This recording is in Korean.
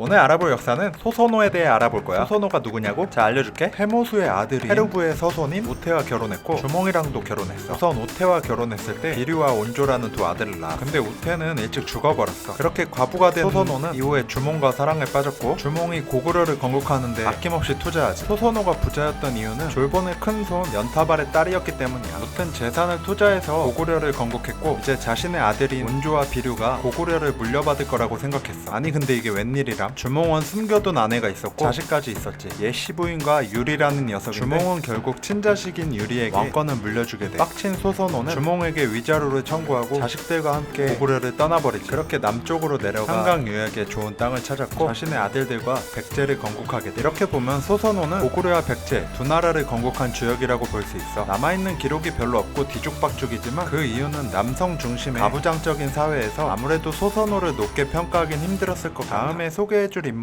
오늘 알아볼 역사는 소선호에 대해 알아볼 거야. 소선호가 누구냐고? 자 알려줄게. 해모수의 아들이 헤르부의 서손인 오태와 결혼했고 주몽이랑도 결혼했어. 우선 오태와 결혼했을 때 비류와 온조라는 두 아들을 낳아. 근데 오태는 일찍 죽어버렸어. 그렇게 과부가 된 소선호는 이후에 주몽과 사랑에 빠졌고 주몽이 고구려를 건국하는데 아낌없이 투자하지. 소선호가 부자였던 이유는 졸본의 큰손 연타발의 딸이었기 때문이야. 무튼 재산을 투자해서 고구려를 건국했고 이제 자신의 아들인 온조와 비류가 고구려를 물려받을 거라고 생각했어. 아니 근데 이게 웬일이 람? 주몽은 숨겨둔 아내가 있었고 자식까지 있었지. 얘 시부인과 유리라는 녀석인데 주몽은 결국 친자식인 유리에게 왕권을 물려주게 돼. 빡친 소선호는 주몽에게 위자료를 청구하고 자식들과 함께 고구려를 떠나버리지. 그렇게 남쪽으로 내려가 한강 유역에 좋은 땅을 찾았고 자신의 아들들과 백제를 건국하게 돼. 이렇게 보면 소선호는 고구려와 백제 두 나라를 건국한 주역이라고 볼 수 있어. 남아있는 기록이 별로 없고 뒤죽박죽이지만 그 이유는 남성 중심의 가부장적인 사회에서 아무래도 소선호를 높게 평가하긴 힘들었을 것 같아. 다음에 소개 해줄 인물